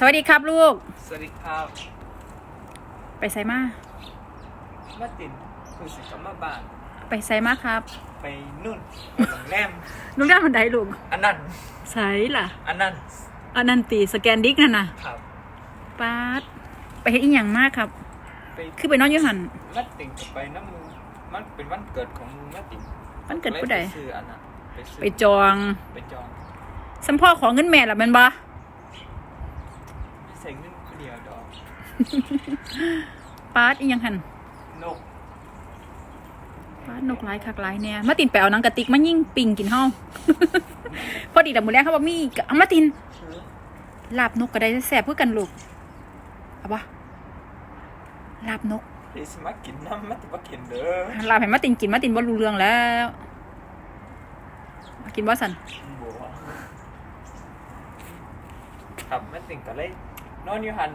สวัสดีครับลูก สวัสดีครับไปไซมามาตินคือสิกลับมาบ้านไปไซมาครับไปนู่นไปโรงแรมลูกได้คนใดลูกอันนั้นไซล่ะ อันนั้นอันนันตีสแกนดิกนั่นน่ะครับป๊าดไปเฮ็ดอีหยังมากครับ ไปคือไปนอนอยู่หันมาตินกับไปน้ำมูมันเป็นวันเกิดของมาตินวันเกิดผู้ใดลยไปซื้ออันนั้นไปซื้อไปจองไปจองสัมพ่อของเงินแม่ล่ะแมันบ่ไม่ ใส่เงินคนเดียวดอกป๊าดอีหยังหันนกป๊าดนกหลายคักหลายแน่มาตินไปเอาหนังกระติกมายิงปิงกินเฮา พอดีแต่มื้อแรกเขาบอกมีก็เอามาตินคือลาบนกก็ได้แซ่บเพื่อกันลูกเอาปะลาบนกที่สมากินน้ำมาติมากินเด้อลาบให้มาตินกินมาตินว่ารู้เรื่องแล้วมากินว่าสัน บัวครับมาตินก็เลย นอนอยู่หัน